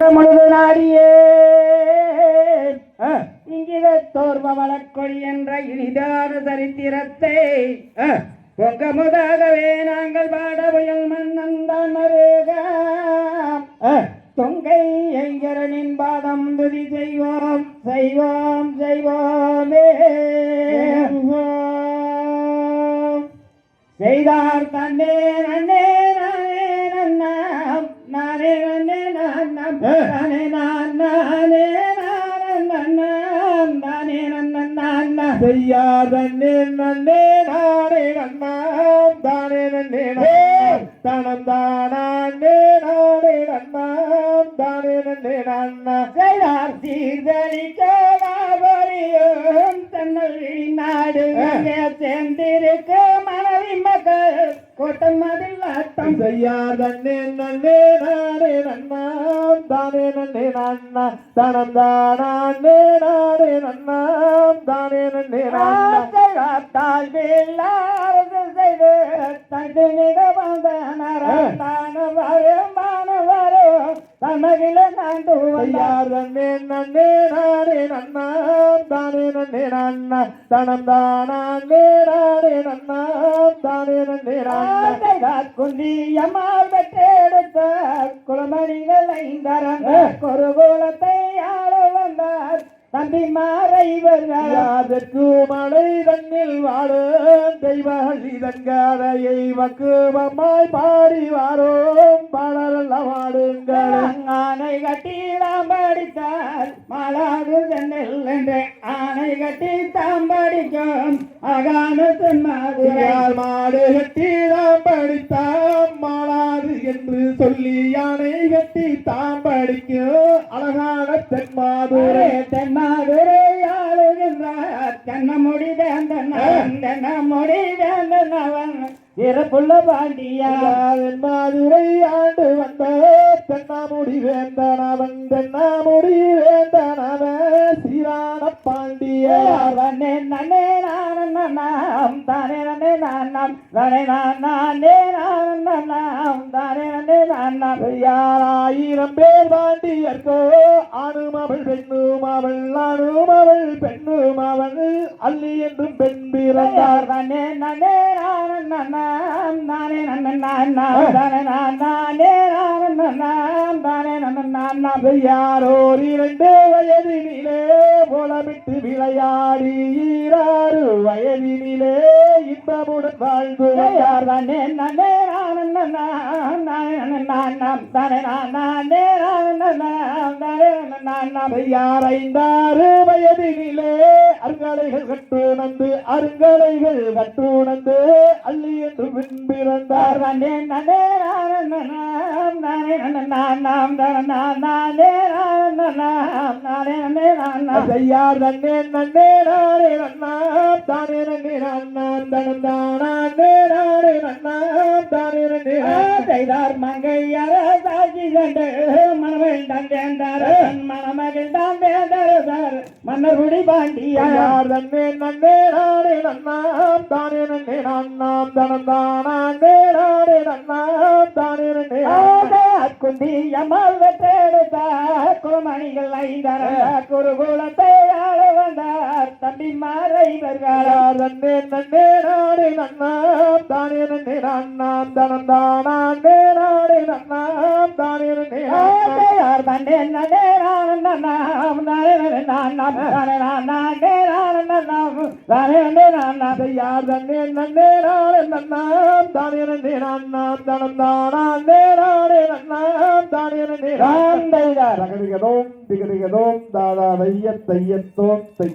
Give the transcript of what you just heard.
முழுது நாடியே இங்கிதத்தோர் பவளக்கொடி என்ற இனிதான சரித்திரத்தை பொங்கமுதாகவே நாங்கள் பாட புயல் மன்னந்தான் மருகாம் தொங்கை ஐங்கரனின் பாதம் துதி செய்வோம் செய்வோம் செய்வோமே. செய்தார் தன்னே நன்னே நான் நானே நானன் நானே நன்னாம் தானே நன்னே தனம் தானே நானே நன்னாம் தானே நன்னே நன்னா செய்தார் சீர்தளிக்க நாடு அங்கே ஆட்டம் செய்யாதன்னே நன்னே நானே நன்னாம் தானே நன்னே நன்னா தனம் தானே நானே நன்னாம் தானே நன்னே வேளாறு செய்து வரும் தமகில நாண்டுவையா செய்யாதன்னே நன்னே நானே நன்னாம் தானே நன்னே நன்னா. தனம் தானே நானே நன்னாம் தானே நன்னே நன்னா. குந்தியம்மாள் பெற்றெடுத்த குளமணிகள் ஐந்தரம் குருகுலத்தை ஆள வந்தார். தம்பி மாறைவர்கள் யாதற்கு மழை தன்னில் வாழும் தெய்வஹள்ளி தங்காதையை வக்குவமாய் பாடி வாரோம். பாடலெல்லாம் வாடுங்கள் ஆணை கட்டி தாம் படித்தால் மாலாது சென்னில் என்று ஆணை கட்டி தாம் படிக்கும் அகான தென்மாதுரை யார் மாடு கட்டி தாம் படித்தாம் மாளாது என்று சொல்லி யானை கட்டி தாம் படிக்கும் அழகான தென்மாதுரை. தென்மாதுரை ஆளுகின்றார் தென்னமுடி வேந்தன் அவன் தென்னமுடி வேந்தன் அவன் இறப்புள்ள பாண்டியா தென்மாதுரை ஆண்டு வந்த தென்னாமுடி வேந்தன் அவன் தென்னாமுடி வேந்தன் அவன். சீரான பாண்டியர். நன்னே நன்னே நாம் தானே நன்னே நாம் தானே நானே நாம் தானே நன்னே நாம் யாராயிரம் பேர் பாண்டியர்க்கோ ஆணும் அவள் பெண்ணும் அவள் ஆணும் அவள் பெண்ணும் அவள் அள்ளி என்றும் பெண் பிறந்தார் தானே நன்னே நாம் தானே நன்னே நாம் தானே நானே நாம் தானே நன்னே நாம் யாரோர் இரண்டு வயதினிலே போலமிட்டு விளையாடி இன்பமுடன் வாழ்ந்து யார் தானே நன்னே நாம் தானே நாம் தானே நானே நாம் தானே நாம் யார் ஐந்தாறு வயதினிலே அருங்கலைகள் கட்டுணர்ந்து அருங்கலைகள் கட்டுணர்ந்து அள்ளி என்று பின் பிறந்தார் நன்னே நன்னே நாம் நானே நாம் நானே நாம் நானே நன்னே நாம் செய்யார் தன்னே நன்னே நானே நன்னாம் தானே நன்னே நன்னாம் தனம் தானே நானே நன்னாம் தானே நன்னே செய்தார் மங்கையர சாட்சி கண்டு மணமகள் தான் சேர்ந்தார் மணமகள் தான் சேர்ந்தார் மன்னர்குடி பாண்டியார் செய்யார் நன்னே நானே நன்னாம் தானே நன்னே நன்னாம் தனம் தானே நானே தானே நன்னே நன்னாம். குந்தி அம்மாள் வெற்றெடுத்த குளமணிகள் ஐந்தர குருகுலத்தை ஆள வந்தார். தம்பி மாறைவர்கள் செய்யார் தன்னே நன்னே நானே நன்னாம் தானே நன்னே நன்னாம் தனம் தானே நானே நன்னாம் தானே நன்னே நன்னாம். யார் தண்டே நடே நாம் நானே நான் நாம் தானே நான். நானே நான் நாம் தானே நான் நாம் செய்யார் தன்னே நன்னே நானே நன்னாம் தானே நன்னே நன்னாம் தனம் தானே நானே நன்னாம் தானே நன்னே நன்னாம். ரகடிகதோம் திகடிகதோம் தாதா வைய தையத்தோம் தை